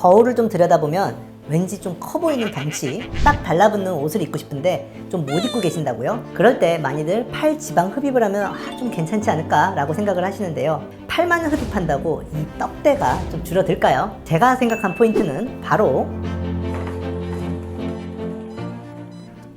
거울을 좀 들여다보면 왠지 좀 커 보이는 덩치, 딱 달라붙는 옷을 입고 싶은데 좀 못 입고 계신다고요? 그럴 때 많이들 팔 지방 흡입을 하면 아, 좀 괜찮지 않을까라고 생각을 하시는데요. 팔만 흡입한다고 이 떡대가 좀 줄어들까요? 제가 생각한 포인트는 바로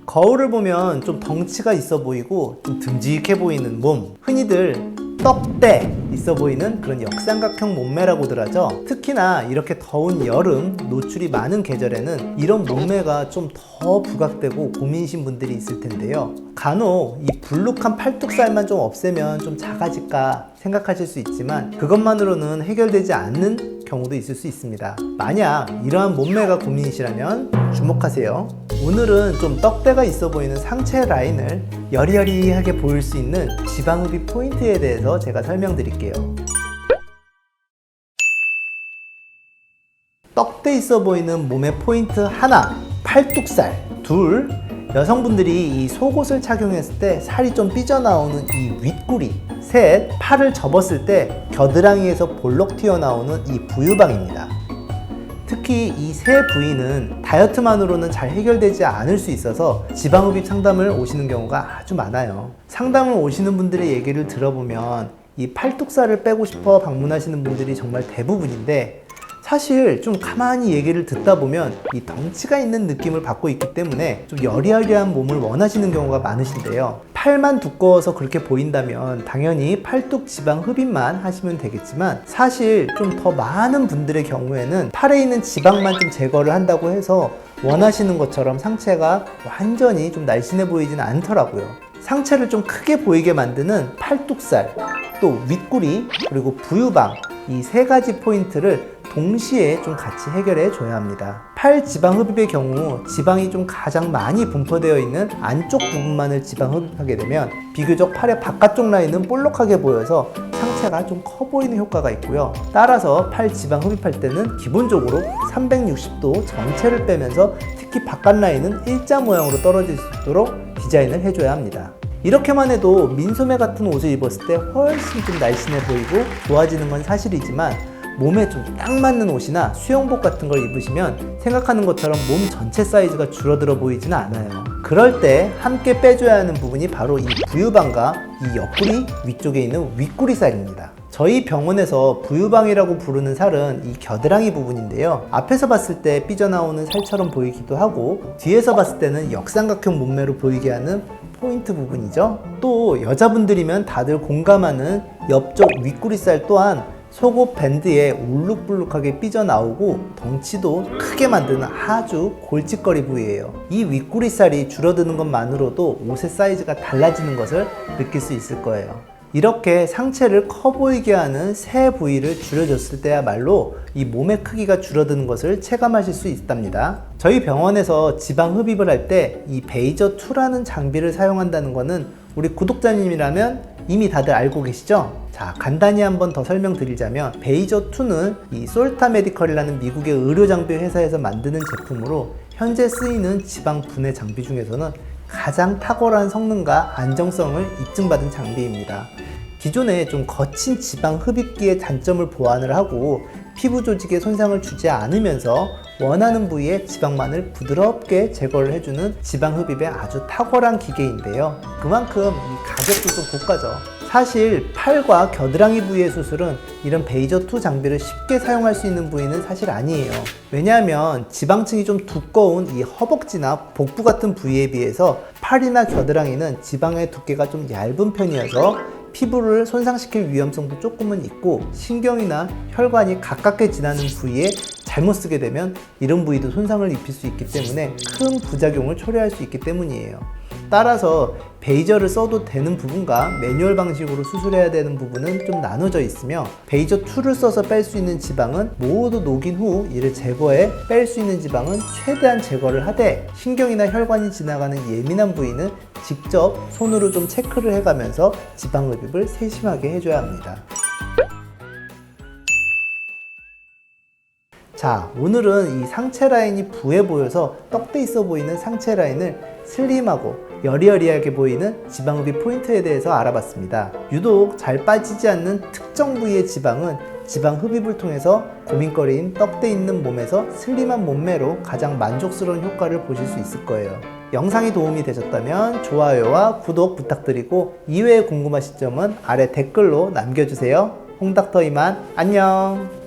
거울을 보면 좀 덩치가 있어 보이고 좀 듬직해 보이는 몸 흔히들 떡대 있어 보이는 그런 역삼각형 몸매라고들 하죠? 특히나 이렇게 더운 여름 노출이 많은 계절에는 이런 몸매가 좀 더 부각되고 고민이신 분들이 있을 텐데요. 간혹 이 불룩한 팔뚝살만 좀 없애면 좀 작아질까 생각하실 수 있지만 그것만으로는 해결되지 않는 경우도 있을 수 있습니다. 만약 이러한 몸매가 고민이시라면 주목하세요. 오늘은 좀 떡대가 있어 보이는 상체 라인을 여리여리하게 보일 수 있는 지방흡입 포인트에 대해서 제가 설명드릴게요. 떡대 있어 보이는 몸의 포인트 하나, 팔뚝살. 둘, 여성분들이 이 속옷을 착용했을 때 살이 좀 삐져나오는 이 윗구리. 셋, 팔을 접었을 때 겨드랑이에서 볼록 튀어나오는 이 부유방입니다. 특히 이 세 부위는 다이어트만으로는 잘 해결되지 않을 수 있어서 지방흡입 상담을 오시는 경우가 아주 많아요. 상담을 오시는 분들의 얘기를 들어보면 이 팔뚝살을 빼고 싶어 방문하시는 분들이 정말 대부분인데 사실 좀 가만히 얘기를 듣다 보면 이 덩치가 있는 느낌을 받고 있기 때문에 좀 여리여리한 몸을 원하시는 경우가 많으신데요. 팔만 두꺼워서 그렇게 보인다면 당연히 팔뚝 지방 흡입만 하시면 되겠지만 사실 좀 더 많은 분들의 경우에는 팔에 있는 지방만 좀 제거를 한다고 해서 원하시는 것처럼 상체가 완전히 좀 날씬해 보이지는 않더라고요. 상체를 좀 크게 보이게 만드는 팔뚝살, 또 윗구리, 그리고 부유방 이 세 가지 포인트를 동시에 좀 같이 해결해 줘야 합니다. 팔 지방 흡입의 경우 지방이 좀 가장 많이 분포되어 있는 안쪽 부분만을 지방 흡입하게 되면 비교적 팔의 바깥쪽 라인은 볼록하게 보여서 상체가 좀 커 보이는 효과가 있고요. 따라서 팔 지방 흡입할 때는 기본적으로 360도 전체를 빼면서 특히 바깥 라인은 일자 모양으로 떨어질 수 있도록 디자인을 해줘야 합니다. 이렇게만 해도 민소매 같은 옷을 입었을 때 훨씬 좀 날씬해 보이고 좋아지는 건 사실이지만 몸에 좀 딱 맞는 옷이나 수영복 같은 걸 입으시면 생각하는 것처럼 몸 전체 사이즈가 줄어들어 보이지는 않아요. 그럴 때 함께 빼줘야 하는 부분이 바로 이 부유방과 이 옆구리 위쪽에 있는 윗구리 살입니다. 저희 병원에서 부유방이라고 부르는 살은 이 겨드랑이 부분인데요. 앞에서 봤을 때 삐져나오는 살처럼 보이기도 하고 뒤에서 봤을 때는 역삼각형 몸매로 보이게 하는 포인트 부분이죠. 또 여자분들이면 다들 공감하는 옆쪽 윗구리살 또한 속옷 밴드에 울룩불룩하게 삐져나오고 덩치도 크게 만드는 아주 골칫거리 부위예요. 이 윗구리살이 줄어드는 것만으로도 옷의 사이즈가 달라지는 것을 느낄 수 있을 거예요. 이렇게 상체를 커 보이게 하는 세 부위를 줄여줬을 때야말로 이 몸의 크기가 줄어드는 것을 체감하실 수 있답니다. 저희 병원에서 지방 흡입을 할 때 이 베이저 2라는 장비를 사용한다는 것은 우리 구독자님이라면 이미 다들 알고 계시죠? 자, 간단히 한번 더 설명드리자면 베이저 2는 이 솔타 메디컬이라는 미국의 의료 장비 회사에서 만드는 제품으로 현재 쓰이는 지방 분해 장비 중에서는 가장 탁월한 성능과 안정성을 입증받은 장비입니다. 기존에 좀 거친 지방 흡입기의 단점을 보완을 하고 피부 조직에 손상을 주지 않으면서 원하는 부위의 지방만을 부드럽게 제거를 해주는 지방 흡입의 아주 탁월한 기계인데요. 그만큼 이 가격도 좀 고가죠. 사실 팔과 겨드랑이 부위의 수술은 이런 베이저2 장비를 쉽게 사용할 수 있는 부위는 사실 아니에요. 왜냐하면 지방층이 좀 두꺼운 이 허벅지나 복부 같은 부위에 비해서 팔이나 겨드랑이는 지방의 두께가 좀 얇은 편이어서 피부를 손상시킬 위험성도 조금은 있고 신경이나 혈관이 가깝게 지나는 부위에 잘못 쓰게 되면 이런 부위도 손상을 입힐 수 있기 때문에 큰 부작용을 초래할 수 있기 때문이에요. 따라서 베이저를 써도 되는 부분과 매뉴얼 방식으로 수술해야 되는 부분은 좀 나눠져 있으며 베이저 2를 써서 뺄 수 있는 지방은 모두 녹인 후 이를 제거해 뺄 수 있는 지방은 최대한 제거를 하되 신경이나 혈관이 지나가는 예민한 부위는 직접 손으로 좀 체크를 해가면서 지방 흡입을 세심하게 해줘야 합니다. 자, 오늘은 이 상체 라인이 부해 보여서 떡대 있어 보이는 상체 라인을 슬림하고 여리여리하게 보이는 지방흡입 포인트에 대해서 알아봤습니다. 유독 잘 빠지지 않는 특정 부위의 지방은 지방 흡입을 통해서 고민거리인 떡대 있는 몸에서 슬림한 몸매로 가장 만족스러운 효과를 보실 수 있을 거예요. 영상이 도움이 되셨다면 좋아요와 구독 부탁드리고 이외에 궁금하신 점은 아래 댓글로 남겨주세요. 홍닥터 이만 안녕.